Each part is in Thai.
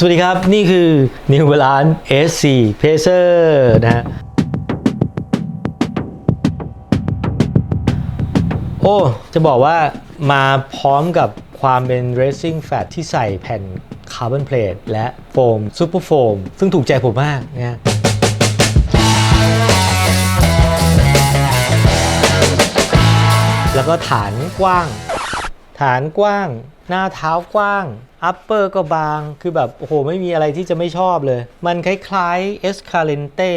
สวัสดีครับ นี่คือ New Balance S4 Pacer นะฮะโอ้ จะบอกว่ามาพร้อมกับความเป็น Racing Fat ที่ใส่แผ่นคาร์บอนเพลทและโฟมซูเปอร์โฟม ซึ่งถูกใจผมมากนะฮะแล้วก็ฐานกว้าง ฐานกว้าง หน้าเท้ากว้าง อัปเปอร์ก็บาง คือแบบ โอ้โห ไม่มีอะไรที่จะไม่ชอบเลย มันคล้ายๆ Escalente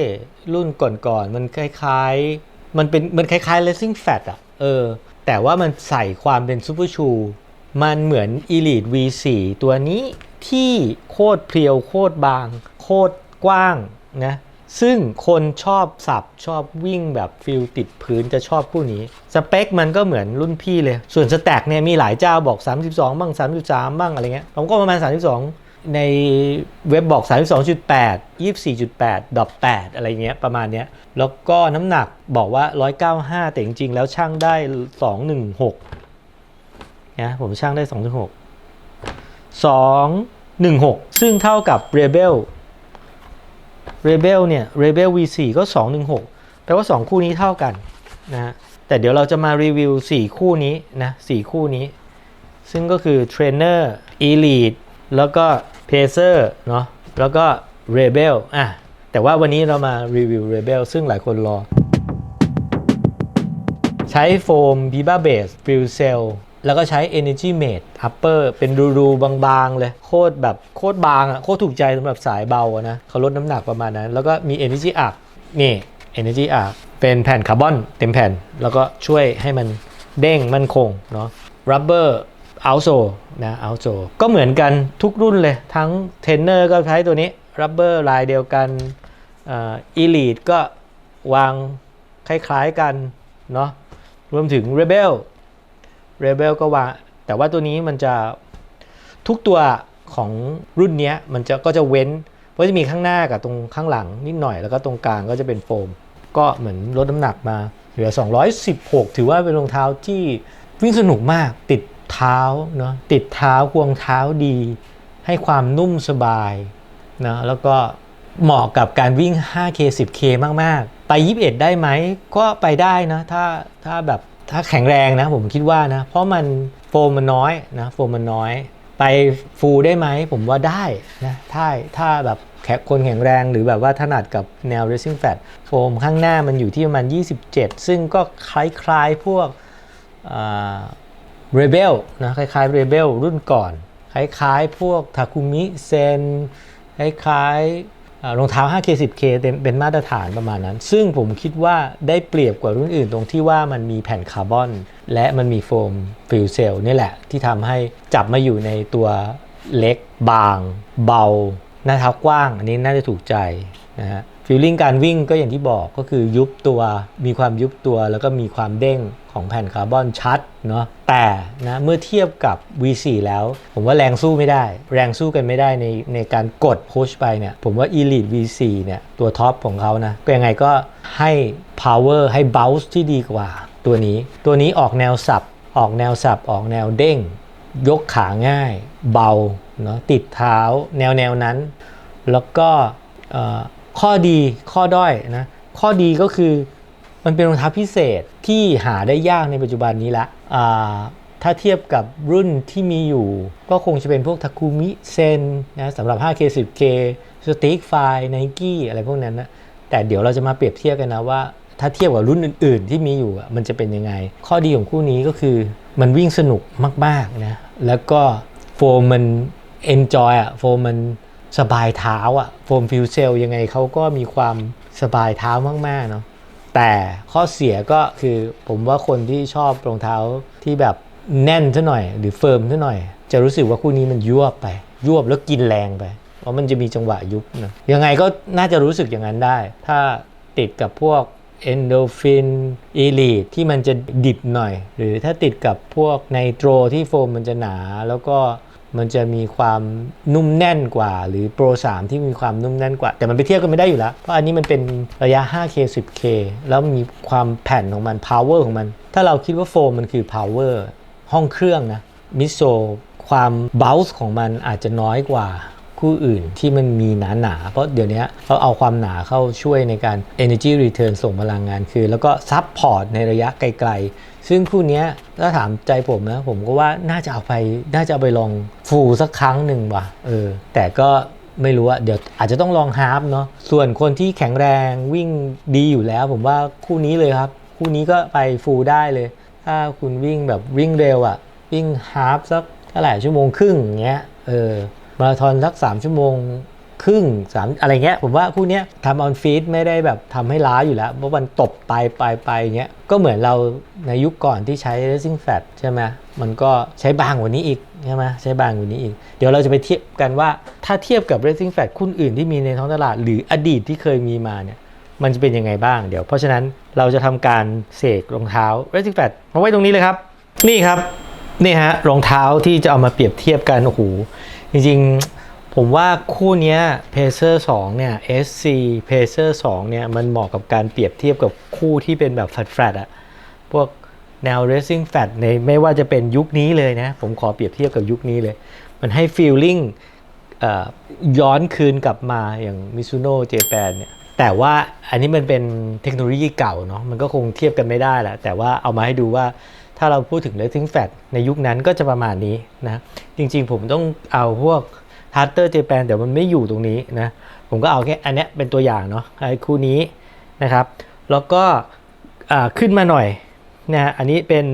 รุ่นก่อนๆ มันคล้ายๆ มันเป็น มันคล้ายๆ Racing Fat อะเออ แต่ว่ามันใส่ความเป็นซูเปอร์ชู มันเหมือน Elite V4 ตัวนี้ที่โคตรเพรียวโคตรบาง โคตรกว้างนะ ซึ่งคนชอบสับชอบวิ่งแบบฟิลติดพื้นจะชอบคู่นี้ สเปคมันก็เหมือนรุ่นพี่เลย ส่วนสแต็กเนี่ยมีหลายเจ้าบอก 32 บ้าง 33 บ้างอะไรเงี้ยผมก็ประมาณ 32 ในเว็บบอก 32.8 24.8ดอป8อะไรเงี้ยประมาณเนี้ยแล้วก็น้ำหนักบอกว่า 195 แต่จริงๆ แล้วช่างได้ 216นะผมช่างได้ 216 216 ซึ่งเท่ากับ Rebel Rebel เนี่ย Rebel V4 ก็ 216 แปลว่า 2 คู่นี้เท่ากันนะฮะแต่เดี๋ยวเราจะมารีวิว 4 คู่นี้นะ4คู่นี้ ซึ่งก็คือ Trainer Elite แล้วก็ Pacer เนาะแล้วก็ Rebel อะแต่ว่าวันนี้เรามารีวิว Rebel ซึ่งหลายคนรอ ใช้โฟม Biba Base Fuel Cell แล้วก็ใช้ Energy Mate Upper เป็นรูๆบางๆ เลย โคตรแบบโคตรบางอะโคตรถูกใจสำหรับสายเบาอะนะเขาลดน้ำหนักประมาณนั้น แล้วก็มี Energy Arc นี่ Energy Arc เป็นแผ่นคาร์บอนเต็มแผ่น แล้วก็ช่วยให้มันเด้งมั่นคงเนาะ Rubber outsole นะ outsole ก็เหมือนกันทุกรุ่นเลย ทั้ง Trainer ก็ใช้ตัวนี้ Rubber ลายเดียวกันอ่า Elite ก็วางคล้ายๆกันเนาะรวมถึง Rebel Rebel ก็วางแต่ว่าตัวนี้มันจะทุกตัวของรุ่นนี้มันจะก็จะเว้นเพราะจะมีข้างหน้ากับตรงข้างหลังนิดหน่อยแล้วก็ตรงกลางก็จะเป็นโฟม ก็เหมือนลดน้ำหนักมาเหลือ 216 ถือว่าเป็นรองเท้าที่วิ่งสนุกมากติดเท้าเนาะติดเท้าควงเท้าดี ให้ความนุ่มสบายนะแล้วก็เหมาะกับการวิ่ง 5K 10K มาก ๆ ไป 21 ได้ไหม ก็ไปได้นะ ถ้าถ้าแบบ ถ้าแข็งแรงนะผมคิดว่านะ เพราะมันโฟมมันน้อยนะโฟมมันน้อย ไปฟูลได้ไหมผมว่าได้นะถ้าถ้าแบบแขกคนแข็งแรงหรือแบบว่าถนัดกับแนว racing fat โฟมข้างหน้ามันอยู่ที่ประมาณ 27 ซึ่งก็คล้ายๆพวกเรเบลนะคล้ายๆเรเบลรุ่นก่อน คล้ายๆพวกทาคุมิเซนคล้ายๆ รองเท้า 5K 10K เป็นเป็นมาตรฐานประมาณนั้น ซึ่งผมคิดว่าได้เปรียบกว่ารุ่นอื่นตรงที่ว่ามันมีแผ่นคาร์บอน และมันมีโฟมฟิลเซลนี่แหละ ที่ทำให้จับมาอยู่ในตัวเล็ก บาง เบา หน้าเท้ากว้าง อันนี้น่าจะถูกใจนะฮะ ฟีลลิ่งการวิ่งก็อย่างที่บอกก็คือยุบตัว มีความยุบตัวแล้วก็มีความเด้งของแผ่นคาร์บอนชัดเนาะแต่นะเมื่อเทียบกับ V4 แล้ว ผมว่าแรงสู้ไม่ได้ แรงสู้กันไม่ได้ในในการกดพุชไปเนี่ยผมว่า Elite V4 เนี่ยตัวท็อปของเขานะก็ยังไงก็ให้ power ให้ bounce ที่ดีกว่าตัวนี้ ตัวนี้ออกแนวสับ ออกแนวสับ ออกแนวเด้ง ยกขาง่าย เบาเนาะติดเท้าแนวแนวนั้น แล้วก็ ข้อดีข้อด้อยนะข้อดีก็คือมันเป็นรองเท้าพิเศษที่หาได้ยากในปัจจุบันนี้ละถ้าเทียบกับรุ่นที่มีอยู่ ก็คงจะเป็นพวกทาคุมิเซนนะสำหรับ 5K 10K สติ๊กไฟไนกี้อะไรพวกนั้นนะแต่เดี๋ยวเราจะมาเปรียบเทียบกันนะว่า ถ้าเทียบกับรุ่นอื่น ๆ ที่มีอยู่มันจะเป็นยังไง ข้อดีของคู่นี้ก็คือมันวิ่งสนุกมากๆนะแล้วก็โฟมมัน enjoy อะโฟมมัน สบายเท้าอะโฟมฟิวเซลยังไงเขาก็มีความสบายเท้ามาก ๆ เนาะแต่ข้อเสียก็คือผมว่าคนที่ชอบรองเท้าที่แบบแน่นซะหน่อย หรือเฟิร์มซะหน่อย จะรู้สึกว่าคู่นี้มันยวบไป ยวบแล้วกินแรงไป เพราะมันจะมีจังหวะยุบนะยังไงก็น่าจะรู้สึกอย่างนั้นได้ ถ้าติดกับพวกเอนโดฟินอีลีทที่มันจะดิบหน่อย หรือถ้าติดกับพวกไนโตรที่โฟมมันจะหนาแล้วก็ มันจะมีความนุ่มแน่นกว่า หรือโปร 3 ที่มีความนุ่มแน่นกว่า แต่มันไปเทียบกันไม่ได้อยู่แล้ว เพราะอันนี้มันเป็นระยะ 5K 10K แล้วมีความแผ่นของมัน power ของมัน ถ้าเราคิดว่าโฟมมันคือ power ห้องเครื่องนะมิโซความเบลส์ของมันอาจจะน้อยกว่า คู่อื่นที่มันมีหนาหนาๆเพราะเดี๋ยวนี้เขาเอาความหนาเข้าช่วยในการ energy return ส่งพลังงานคืน แล้วก็ support ในระยะไกลๆ ซึ่งคู่นี้ถ้าถามใจผมนะ ผมก็ว่าน่าจะเอาไปน่าจะเอาไปลองฟูสักครั้งหนึ่งว่ะเออแต่ก็ไม่รู้อะเดี๋ยวอาจจะต้องลองฮาร์ฟเนาะส่วนคนที่แข็งแรงวิ่งดีอยู่แล้ว ผมว่าคู่นี้เลยครับ คู่นี้ก็ไปฟูลได้เลย ถ้าคุณวิ่งแบบวิ่งเร็วอะวิ่งฮาร์ฟสักเท่าไหร่ชั่วโมงครึ่งอย่างเงี้ยเออ มาราธอนสัก 3 ชั่วโมง ครึ่งสามอะไรเงี้ย ผมว่าคู่เนี้ยทำออนฟีดไม่ได้แบบทำให้ล้าอยู่แล้วเพราะมันตบไปไปไปเงี้ยก็เหมือนเราในยุคก่อนที่ใช้ racing fat ใช่ไหมมันก็ใช้บางกว่านี้อีกใช่ไหมใช้บางกว่านี้อีก เดี๋ยวเราจะไปเทียบกันว่าถ้าเทียบกับ racing fat คู่อื่นที่มีในท้องตลาด หรืออดีตที่เคยมีมาเนี่ยมันจะเป็นยังไงบ้างเดี๋ยว เพราะฉะนั้นเราจะทำการเสกรองเท้า Racing Fat มาไว้ตรงนี้เลยครับ นี่ครับนี่ฮะรองเท้าที่จะเอามาเปรียบเทียบกันโอ้โห จริงๆ ผมว่าคู่นี้ Pacer 2 เนี่ย SC Pacer 2 เนี่ย มันเหมาะกับการเปรียบเทียบกับคู่ที่เป็นแบบ flat flat อะพวกแนว racing flat ในไม่ว่าจะเป็นยุคนี้เลยนะ ผมขอเปรียบเทียบกับยุคนี้เลย มันให้ feeling เอ่อย้อนคืนกลับมาอย่าง Mizuno Japan เนี่ยแต่ว่าอันนี้มันเป็นเทคโนโลยีเก่าเนาะมันก็คงเทียบกันไม่ได้แหละแต่ว่าเอามาให้ดูว่า ถ้าเราพูดถึง Racing Fat ในยุคนั้นก็จะประมาณนี้นะ จริงๆ ผมต้องเอาพวก h a r t e r Japan แต่มันไม่อยู่ตรงนี้นะ ผมก็เอาแค่อันนี้เป็นตัวอย่างเนาะไอ้คู่นี้นะครับ แล้วก็ขึ้นมาหน่อยนะฮะอันนี้เป็น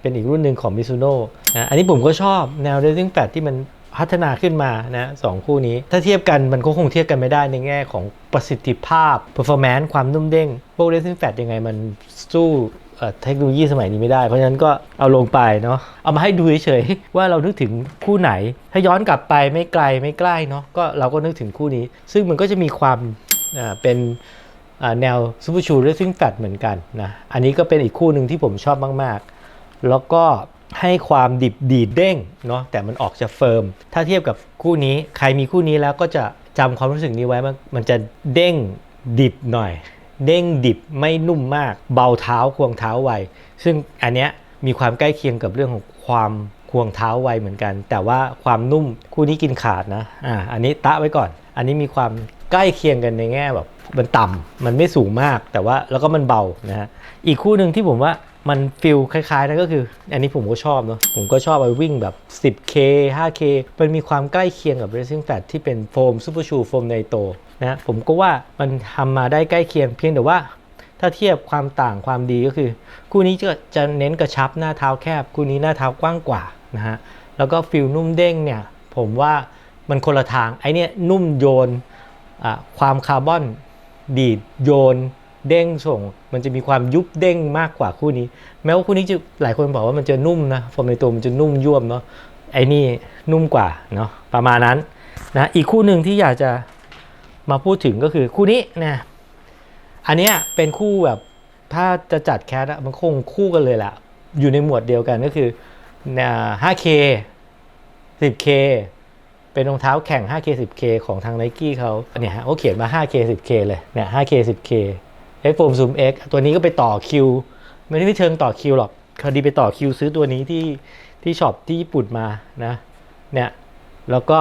เป็นอีกรุ่นหนึ่งของ Mizuno นะอันนี้ผมก็ชอบแนว Racing Fat ที่มันพัฒนาขึ้นมานะสองคู่นี้ ถ้าเทียบกันมันก็คงเทียบกันไม่ได้ในแง่ของประสิทธิภาพ performance ความนุ่มเด้งพวก Racing Fat ยังไงมันสู้ เทคโนโลยีสมัยนี้ไม่ได้ เพราะฉะนั้นก็เอาลงไปเนาะเอามาให้ดูเฉยๆว่าเรานึกถึงคู่ไหน ถ้าย้อนกลับไปไม่ไกลไม่ใกล้เนาะก็เราก็นึกถึงคู่นี้ ซึ่งมันก็จะมีความเป็นแนว Super Shoe Racing Fat เหมือนกันนะอันนี้ก็เป็นอีกคู่หนึ่งที่ผมชอบมากๆ แล้วก็ให้ความดิบดีดเด้งเนาะแต่มันออกจะเฟิร์มถ้าเทียบกับคู่นี้ใครมีคู่นี้แล้วก็จะจำความรู้สึกนี้ไว้มันจะเด้งดิบหน่อย เด้งดิบไม่นุ่มมาก เบาเท้าควงเท้าไว ซึ่งอันเนี้ยมีความใกล้เคียงกับเรื่องของความควงเท้าไวเหมือนกัน แต่ว่าความนุ่มคู่นี้กินขาดนะอ่าอันนี้ตะไว้ก่อน อันนี้มีความใกล้เคียงกันในแง่แบบ มันต่ำมันไม่สูงมากแต่ว่าแล้วก็มันเบานะฮะอีกคู่หนึ่งที่ผมว่ามันฟิลคล้ายๆนั่นก็คือ อันนี้ผมก็ชอบเนาะผมก็ชอบไปวิ่งแบบ 10K 5K มันมีความใกล้เคียงกับ Racing Fat ที่เป็นโฟมซูเปอร์ชูโฟมไนโตนะผมก็ว่ามันทำมาได้ใกล้เคียงเพียงแต่ว่า ถ้าเทียบความต่างความดีก็คือ คู่นี้จะจะเน้นกระชับหน้าเท้าแคบ คู่นี้หน้าเท้ากว้างกว่านะฮะแล้วก็ฟิลนุ่มเด้งเนี่ยผมว่ามันคนละทางไอเนี่ยนุ่มโยนความคาร์บอน ดีดโยนเด้งส่ง มันจะมีความยุบเด้งมากกว่าคู่นี้ แม้ว่าคู่นี้จะหลายคนบอกว่ามันจะนุ่มนะโฟมในตัวมันจะนุ่มยวมเนาะไอ้นี่นุ่มกว่าเนาะประมาณนั้นนะอีกคู่หนึ่งที่อยากจะมาพูดถึงก็คือคู่นี้นะอันนี้เป็นคู่แบบถ้าจะจัดแคสมันคงคู่กันเลยแหละอยู่ในหมวดเดียวกันก็คือ 5K 10K เป็นรองเท้าแข่ง 5K 10K ของทาง n i กี้เขาเนี่ยฮะเขาเขียนมา 5K 10K เลยเนี่ย 5K 10K X Foam Zoom X ตัวนี้ก็ไปต่อคิว ไม่ได้เชิงต่อคิวหรอกคดีไปต่อคิวซื้อตัวนี้ที่ที่ช็อปที่ญี่ปุ่นมานะเนี่ยแล้วก็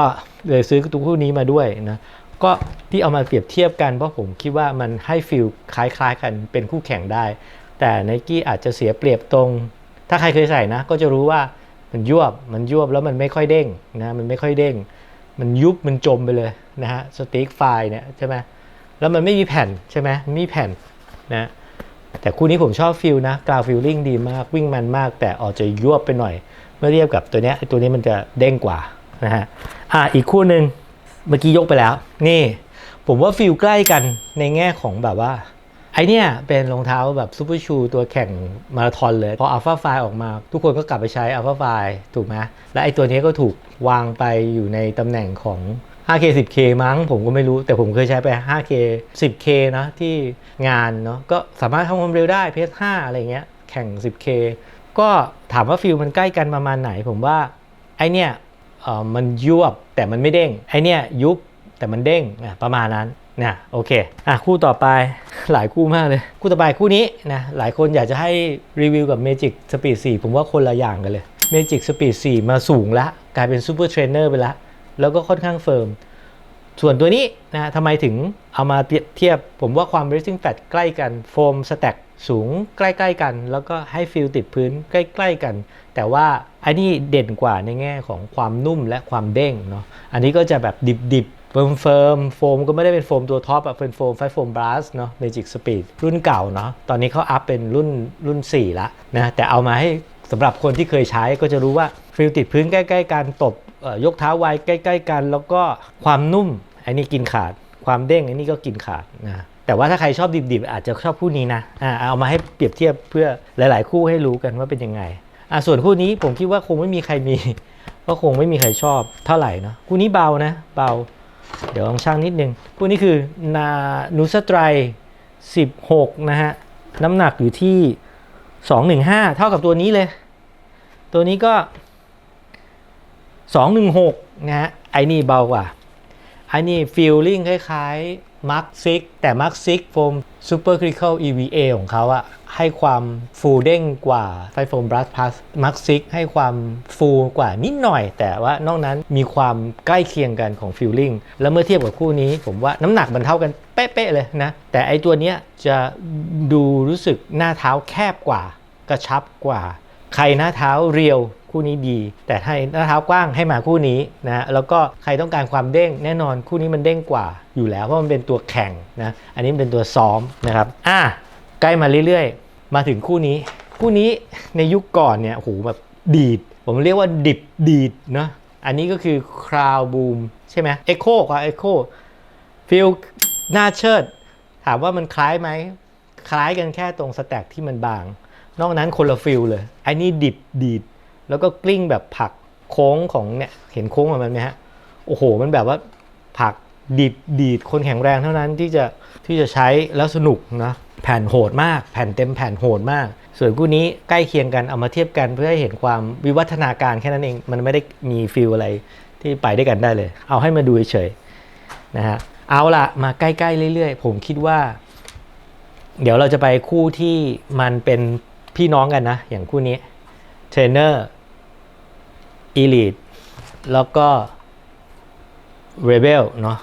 เลยซื้อตัวคู่นี้มาด้วยนะก็ที่เอามาเปรียบเทียบกันเพราะผมคิดว่ามันให้ฟิลคล้ายๆกันเป็นคู่แข่งได้ แต่ n i กี้อาจจะเสียเปรียบตรง ถ้าใครเคยใส่นะ ก็จะรู้ว่ามันยวบมันยวบแล้วมันไม่ค่อยเด้งนะมันไม่ค่อยเด้ง มันยุบมันจมไปเลยนะฮะสติ๊กไฟล์เนี่ยใช่ไหมแล้วมันไม่มีแผ่นใช่ไหมไม่มีแผ่นนะแต่คู่นี้ผมชอบฟิลนะกราวฟิลลิ่งดีมากวิ่งมันมาก แต่ออกจะยวบไปหน่อย เมื่อเทียบกับตัวเนี้ยตัวนี้มันจะเด้งกว่านะฮะอะอีกคู่หนึ่งเมื่อกี้ยกไปแล้ว นี่ ผมว่าฟิลใกล้กันในแง่ของแบบว่า ไอเนี่ยเป็นรองเท้าแบบซูเปอร์ชูตัวแข่งมาราธอนเลย พออัลฟาไฟออกมา ทุกคนก็กลับไปใช้อัลฟาไฟถูกไหมและไอตัวนี้ก็ถูกวางไปอยู่ในตำแหน่งของ 5K 10K มั้งผมก็ไม่รู้ แต่ผมเคยใช้ไป 5K 10K นะที่งานเนาะก็สามารถทำความเร็วได้เพจ5อะไรเงี้ยแข่ง 10K ก็ถามว่าฟิลมันใกล้กันประมาณไหน ผมว่าไอเนี่ยมันยุบแต่มันไม่เด้งไอเนี่ยยุบแต่มันเด้งประมาณนั้น นะโอเคอะคู่ต่อไปหลายคู่มากเลย คู่ต่อไปคู่นี้นะหลายคนอยากจะให้รีวิวกับ Magic Speed 4 ผมว่าคนละอย่างกันเลย Magic Speed 4 มาสูงละ กลายเป็น Super Trainer ไปละแล้วก็ค่อนข้างเฟิร์มส่วนตัวนี้นะทำไมถึงเอามาเปรียบเทียบ ผมว่าความ resisting fat ใกล้กันโฟมสแต็กสูงใกล้ๆกัน แล้วก็ให้ฟิลติดพื้นใกล้ๆกัน แต่ว่าอันนี้เด่นกว่าในแง่ของความนุ่มและความเด้งเนาะอันนี้ก็จะแบบดิบๆ เฟิร์มเฟิร์มโฟมก็ไม่ได้เป็นโฟมตัวท็อปอะเป็นโฟมไฟโฟมบลัสเนาะ Magic Speed รุ่นเก่าเนาะตอนนี้เขาอัพเป็นรุ่นรุ่น 4 ละนะแต่เอามาให้สำหรับคนที่เคยใช้ก็จะรู้ว่าฟิลติดพื้นใกล้ๆกันตบเอ่อยกเท้าไวใกล้ ๆ กัน แล้วก็ความนุ่มอันนี้กินขาด ความเด้งอันนี้ก็กินขาดนะแต่ว่าถ้าใครชอบดิบๆ อาจจะชอบคู่นี้นะอ่าเอามาให้เปรียบเทียบเพื่อหลาย ๆ คู่ให้รู้กันว่าเป็นยังไงอ่าส่วนคู่นี้ผมคิดว่าคงไม่มีใครมี ก็คงไม่มีใครชอบเท่าไหร่เนาะคู่นี้เบานะเบา เดี๋ยวลองช่างนิดนึงพวกนี้คือนานูสไตร16 นะฮะ น้ำหนักอยู่ที่ 215 เท่ากับตัวนี้เลย ตัวนี้ก็ 216 นะฮะ ไอ้นี่เบากว่าไอ้นี่ฟิลลิ่งคล้ายๆ มาร์คซิกแต่มาร์คซิกโฟมซูเปอร์คริ c a l EVA ของเขาอะให้ความฟูเด้งกว่าไฟโฟมบลัสพลัสมาร์คซิกให้ความฟูกว่านิดหน่อย แต่ว่านอกนั้นมีความใกล้เคียงกันของฟีลลิ่งแล้วเมื่อเทียบกับคู่นี้ ผมว่าน้ำหนักมันเท่ากันเป๊ะๆเลยนะ แต่ไอตัวเนี้ยจะดูรู้สึกหน้าเท้าแคบกว่ากระชับกว่า ใครหน้าเท้าเรียว คู่นี้ดี แต่ถ้าหน้าเท้ากว้างให้มาคู่นี้นะแล้วก็ใครต้องการความเด้งแน่นอนคู่นี้มันเด้งกว่าอยู่แล้วเพราะมันเป็นตัวแข่งนะอันนี้เป็นตัวซ้อมนะครับอะใกล้มาเรื่อยๆ มาถึงคู่นี้ คู่นี้ในยุคก่อนเนี่ยโหแบบดีด ผมเรียกว่าดิบดีดเนาะอันนี้ก็คือคราวบูมใช่ไหมเอ็กโคกับเอ็กโคฟิลหน้าเชิด ถามว่ามันคล้ายไหมคล้ายกันแค่ตรงสแต็กที่มันบาง นอกนั้นคนละฟิลเลยไอ้นี่ดิบดีด แล้วก็กลิ้งแบบผักโค้งของเนี่ยเห็นโค้งของมันไหมฮะโอ้โห มันแบบว่าผักดิบดีดคนแข็งแรงเท่านั้นที่จะที่จะใช้แล้วสนุกนะแผ่นโหดมาก แผ่นเต็มแผ่นโหดมาก ส่วนคู่นี้ใกล้เคียงกันเอามาเทียบกันเพื่อให้เห็นความวิวัฒนาการแค่นั้นเอง มันไม่ได้มีฟิลอะไรที่ไปด้วยกันได้เลย เอาให้มาดูเฉยๆนะฮะเอาละมาใกล้ๆเรื่อยๆ ผมคิดว่า เดี๋ยวเราจะไปคู่ที่มันเป็นพี่น้องกันนะ อย่างคู่นี้เทรนเนอร์ อีลิทแล้วก็เรเบลเนาะ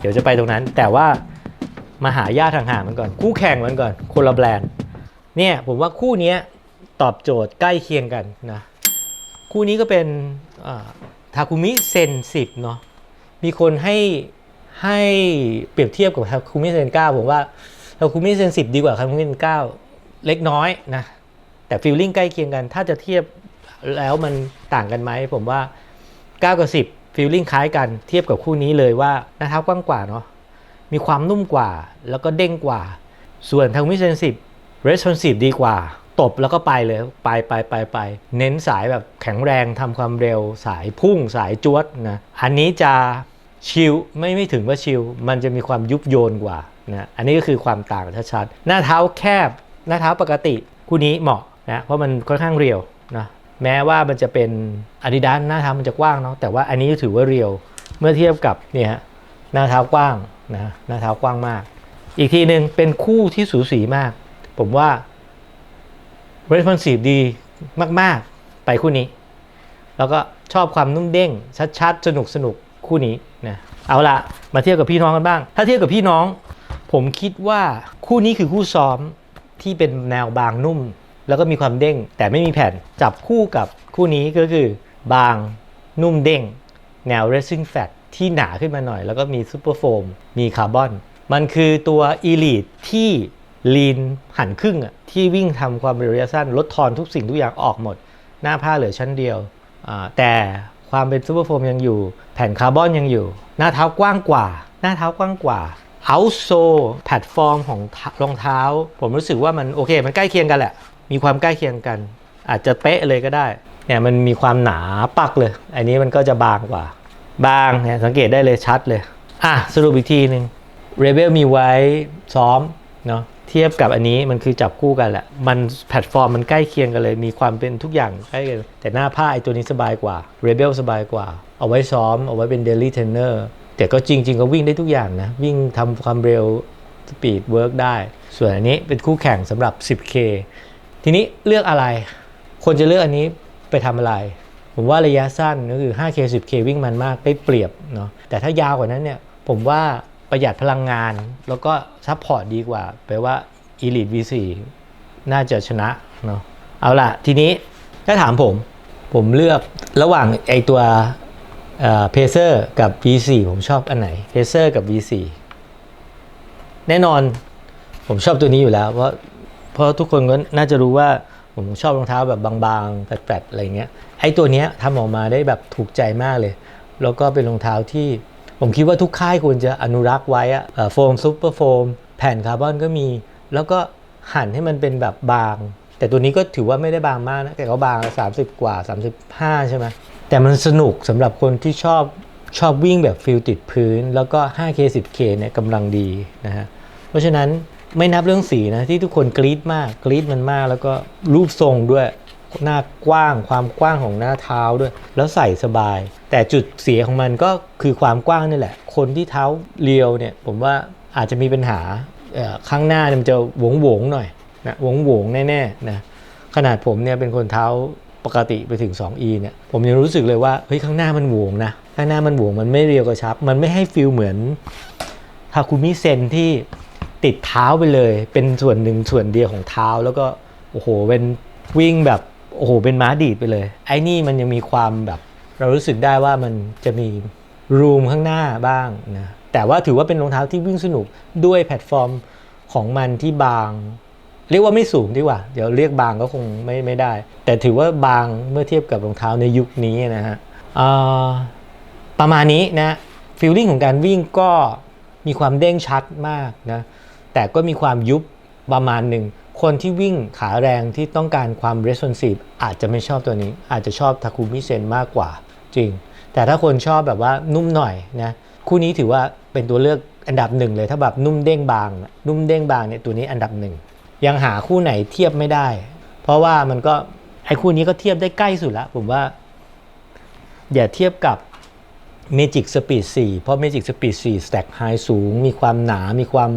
เดี๋ยวจะไปตรงนั้น แต่ว่ามาหาญาติห่างๆมันก่อน คู่แข่งมันก่อน คนละแบรนด์เนี่ยผมว่าคู่นี้ตอบโจทย์ใกล้เคียงกันนะคู่นี้ก็เป็นทาคุมิเซน10เนาะมีคนให้ให้เปรียบเทียบกับทาคุมิเซน9ผมว่าทาคุมิเซน10ดีกว่าทาคุมิเซน9 เล็กน้อยนะแต่ฟีลลิ่งใกล้เคียงกัน ถ้าจะเทียบแล้วมันต่างกันไหมผมว่า 9 กับ 10ฟีลลิ่งคล้ายกันเทียบกับคู่นี้เลยว่าหน้าเท้ากว้างกว่าเนาะมีความนุ่มกว่า แล้วก็เด้งกว่า ส่วนทาคุมิเซน10 responsive ดีกว่า ตบแล้วก็ไปเลย ไปไปไปไปเน้นสายแบบแข็งแรงทำความเร็ว สายพุ่งสายจวดนะอันนี้จะชิลไม่ไม่ถึงว่าชิลมันจะมีความยุบโยนกว่านะอันนี้ก็คือความต่างชัดๆหน้าเท้าแคบ หน้าเท้าปกติคู่นี้เหมาะนะเพราะมันค่อนข้างเรียวนะแม้ว่ามันจะเป็นอาดิดาสหน้าเท้ามันจะกว้างเนาะแต่ว่าอันนี้ถือว่าเรียวเมื่อเทียบกับเนี่ยหน้าเท้ากว้างนะหน้าเท้ากว้างมาก อีกทีหนึ่งเป็นคู่ที่สูสีมาก ผมว่า responsive ดีมาก ๆ ไปคู่นี้ แล้วก็ชอบความนุ่มเด้ง ชัด ๆ สนุกสนุกคู่นี้นะเอาละมาเทียบกับพี่น้องกันบ้าง ถ้าเทียบกับพี่น้อง ผมคิดว่าคู่นี้คือคู่ซ้อม ที่เป็นแนวบางนุ่ม แล้วก็มีความเด้ง แต่ไม่มีแผ่นจับคู่กับคู่นี้ก็คือบางนุ่มเด้ง แนว racing fat ที่หนาขึ้นมาหน่อย แล้วก็มีซูเปอร์โฟมมีคาร์บอนมันคือตัว Elite ที่ลีนหันครึ่งอะที่วิ่งทำความเร็วระยะสั้น ลดทอนทุกสิ่งทุกอย่างออกหมด หน้าผ้าเหลือชั้นเดียว แต่ความเป็นซูเปอร์โฟมยังอยู่ แผ่นคาร์บอนยังอยู่ หน้าเท้ากว้างกว่า หน้าเท้ากว้างกว่า เอาโซแพลตฟอร์มของรองเท้า ผมรู้สึกว่ามันโอเค มันใกล้เคียงกันแหละ มีความใกล้เคียงกัน อาจจะเป๊ะเลยก็ได้เนี่ยมันมีความหนาปักเลย อันนี้มันก็จะบางกว่า บางเนี่ยสังเกตได้เลยชัดเลย อะ สรุปอีกทีหนึ่ง Rebel มีไว้ซ้อมเนาะเทียบกับอันนี้มันคือจับคู่กันแหละ มันแพลตฟอร์มมันใกล้เคียงกันเลย มีความเป็นทุกอย่างใกล้กันแต่หน้าผ้าไอตัวนี้สบายกว่า Rebel สบายกว่า เอาไว้ซ้อม เอาไว้เป็น daily trainer แต่ก็จริง ๆ ก็วิ่งได้ทุกอย่างนะ วิ่งทำความเร็ว speed work ได้ ส่วนอันนี้เป็นคู่แข่งสำหรับ 10K ทีนี้เลือกอะไร คนจะเลือกอันนี้ไปทำอะไร ผมว่าระยะสั้นก็คือ 5K 10K วิ่งมันมากได้เปรียบเนาะแต่ถ้ายาวกว่านั้นเนี่ยผมว่าประหยัดพลังงาน แล้วก็ซัพพอร์ตดีกว่าแปลว่า Elite V4 น่าจะชนะเนาะเอาล่ะ ทีนี้ถ้าถามผม ผมเลือกระหว่างไอตัว เพเซอร์กับ V4 ผมชอบอันไหนเพเซอร์กับ V4 แน่นอนผมชอบตัวนี้อยู่แล้วเพราะเพราะทุกคนก็น่าจะรู้ว่าผมชอบรองเท้าแบบบางๆแปลกๆอะไรเงี้ยไอ้ตัวเนี้ยทำออกมาได้แบบถูกใจมากเลย แล้วก็เป็นรองเท้าที่ผมคิดว่าทุกค่ายควรจะอนุรักษ์ไว้อะโฟมซูเปอร์โฟมแผ่นคาร์บอนก็มี แล้วก็หั่นให้มันเป็นแบบบาง แต่ตัวนี้ก็ถือว่าไม่ได้บางมากนะแต่ก็บาง 30 กว่า 35 ใช่ไหม แต่มันสนุกสำหรับคนที่ชอบชอบวิ่งแบบฟิลติดพื้น แล้วก็ 5K 10K เนี่ยกำลังดีนะฮะ เพราะฉะนั้นไม่นับเรื่องสีนะ ที่ทุกคนกรี๊ดมากกรี๊ดมันมาก แล้วก็รูปทรงด้วยหน้ากว้างความกว้างของหน้าเท้าด้วย แล้วใส่สบาย แต่จุดเสียของมันก็คือความกว้างนี่แหละ คนที่เท้าเรียวเนี่ย ผมว่าอาจจะมีปัญหาข้างหน้ามันจะหวงหวงๆหน่อยนะหวงหวงๆแน่ๆนะขนาดผมเนี่ยเป็นคนเท้า ปกติไปถึง 2E เนี่ยผมยังรู้สึกเลยว่าเฮ้ยข้างหน้ามันหวงนะข้างหน้ามันหวงมันไม่เรียวกระชับ มันไม่ให้ฟิลเหมือนทาคุมิเซนที่ติดเท้าไปเลย เป็นส่วนหนึ่งส่วนเดียวของเท้าแล้วก็โอ้โหเป็นวิ่งแบบโอ้โหเป็นม้าดีดไปเลย ไอ้นี่มันยังมีความแบบ เรารู้สึกได้ว่ามันจะมีรูมข้างหน้าบ้างนะแต่ว่าถือว่าเป็นรองเท้าที่วิ่งสนุกด้วยแพลตฟอร์มของมันที่บาง เรียกว่าไม่สูงดีกว่า เดี๋ยวเรียกบางก็คงไม่ไม่ได้ แต่ถือว่าบางเมื่อเทียบกับรองเท้าในยุคนี้นะฮะประมาณนี้นะฟีลลิ่งของการวิ่งก็มีความเด้งชัดมากนะแต่ก็มีความยุบประมาณหนึ่ง คนที่วิ่งขาแรงที่ต้องการความ responsive อาจจะไม่ชอบตัวนี้ อาจจะชอบทาคุมิเซนมากกว่าจริง แต่ถ้าคนชอบแบบว่านุ่มหน่อยนะคู่นี้ถือว่าเป็นตัวเลือกอันดับหนึ่งเลยถ้าแบบนุ่มเด้งบาง นุ่มเด้งบางเนี่ยตัวนี้อันดับหนึ่ง ยังหาคู่ไหนเทียบไม่ได้ เพราะว่ามันก็ไอ้คู่นี้ก็เทียบได้ใกล้สุดละผมว่า อย่าเทียบกับ Magic Speed 4 เพราะ Magic Speed 4 Stack High สูง มีความหนา มีความ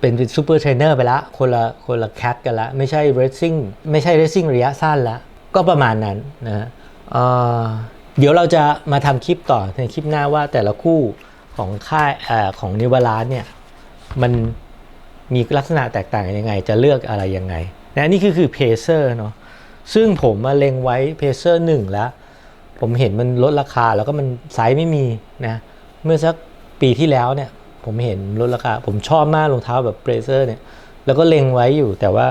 เป็นซูเปอร์เทรนเนอร์ไปละ คนละคนละแคทกันละ ไม่ใช่ Racing ไม่ใช่ Racing ระยะสั้นละ ก็ประมาณนั้นนะฮะเดี๋ยวเราจะมาทำคลิปต่อในคลิปหน้าว่าแต่ละคู่ของค่ายอของนิวบาลานเนี่ยมัน มีลักษณะแตกต่างยังไง จะเลือกอะไรยังไงนะนี่คือคือเพเซอร์เนาะซึ่งผมมาเล็งไว้เพเซอร์หนึ่งแล้ว ผมเห็นมันลดราคาแล้วก็มันไซส์ไม่มีนะเมื่อสักปีที่แล้วเนี่ยผมเห็นลดราคา ผมชอบมากรองเท้าแบบเบรเซอร์เนี่ยแล้วก็เล็งไว้อยู่แต่ว่า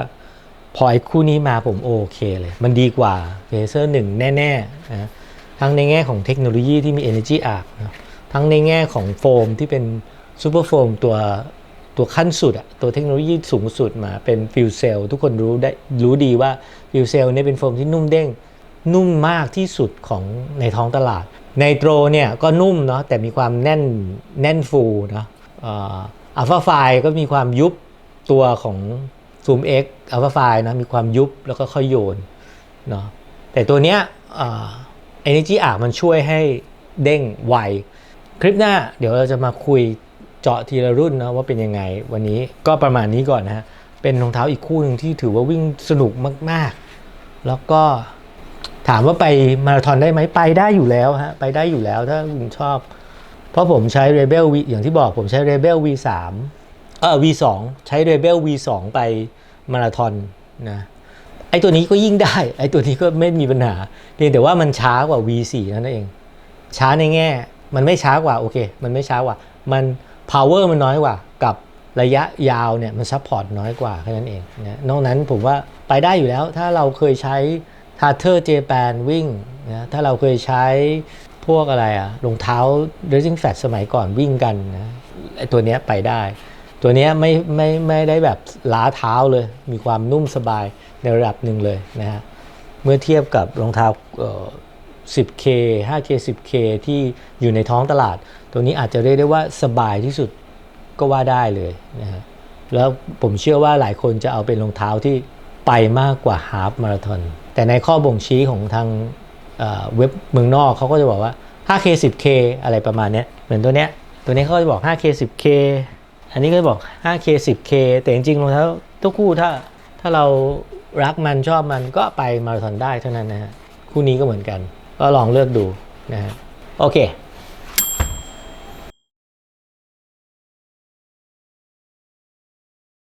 พอไอ้คู่นี้มาผมโอเคเลย มันดีกว่าเบรเซอร์หนึ่งแน่ๆนะทั้งในแง่ของเทคโนโลยีที่มี Energy Arc นะทั้งในแง่ของโฟมที่เป็นซูเปอร์โฟมตัว ตัวขั้นสุดอะตัวเทคโนโลยีสูงสุดมาเป็นฟิวเซลทุกคนรู้ได้รู้ดีว่าฟิวเซลเนี่ยเป็นโฟมที่นุ่มเด้ง นุ่มมากที่สุดของในท้องตลาดไนโตรเนี่ยก็นุ่มเนาะแต่มีความแน่นแน่นฟูเนาะอัลฟาไฟก็มีความยุบตัวของซูม X อัลฟาไฟนะมีความยุบแล้วก็ค่อยโยนเนาะแต่ตัวเนี้ยเอ่อ Energy Arc มันช่วยให้เด้งไว คลิปหน้าเดี๋ยวเราจะมาคุย เจาะทีละรุ่นนะว่าเป็นยังไงวันนี้ก็ประมาณนี้ก่อนนะฮะเป็นรองเท้าอีกคู่หนึ่งที่ถือว่าวิ่งสนุกมากๆ แล้วก็ถามว่าไปมาราธอนได้ไหมไปได้อยู่แล้วฮะไปได้อยู่แล้วถ้าคุณชอบ เพราะผมใช้ Rebel V อย่างที่บอกผมใช้ Rebel V3 เออ V2 ใช้ Rebel V2 ไปมาราธอนนะไอตัวนี้ก็ยิ่งได้ ไอตัวนี้ก็ไม่มีปัญหา เพียงแต่ว่ามันช้ากว่า V4 นั่นเอง ช้าในแง่ มันไม่ช้ากว่าโอเค มันไม่ช้ากว่า มัน power มันน้อยกว่า กับระยะยาวเนี่ยมันซัพพอร์ตน้อยกว่าแค่นั้นเองนะนอกนั้นผมว่าไปได้อยู่แล้ว ถ้าเราเคยใช้ทาร์เทอร์เจแปนวิ่งนะถ้าเราเคยใช้พวกอะไรอะรองเท้า racing flat สมัยก่อนวิ่งกันนะไอตัวเนี้ยไปได้ ตัวเนี้ยไม่ไม่ไม่ได้แบบล้าเท้าเลย มีความนุ่มสบายในระดับหนึ่งเลยนะฮะเมื่อเทียบกับรองเท้า 10K 5K 10K ที่อยู่ในท้องตลาด ตัวนี้อาจจะเรียกได้ว่าสบายที่สุดก็ว่าได้เลยนะฮะแล้วผมเชื่อว่าหลายคนจะเอาเป็นรองเท้าที่ไปมากกว่าฮาฟมาราธอนแต่ในข้อบ่งชี้ของทางเว็บเมืองนอกเขาก็จะบอกว่า 5K 10K อะไรประมาณนี้เหมือนตัวเนี้ยตัวนี้เขาจะบอก 5K 10K อันนี้ก็จะบอก 5K 10K แต่จริงๆรองเท้าทุกคู่ถ้าถ้าเรารักมันชอบมันก็ไปมาราธอนได้เท่านั้นนะฮะคู่นี้ก็เหมือนกัน ก็ลองเลือกดูนะฮะโอเค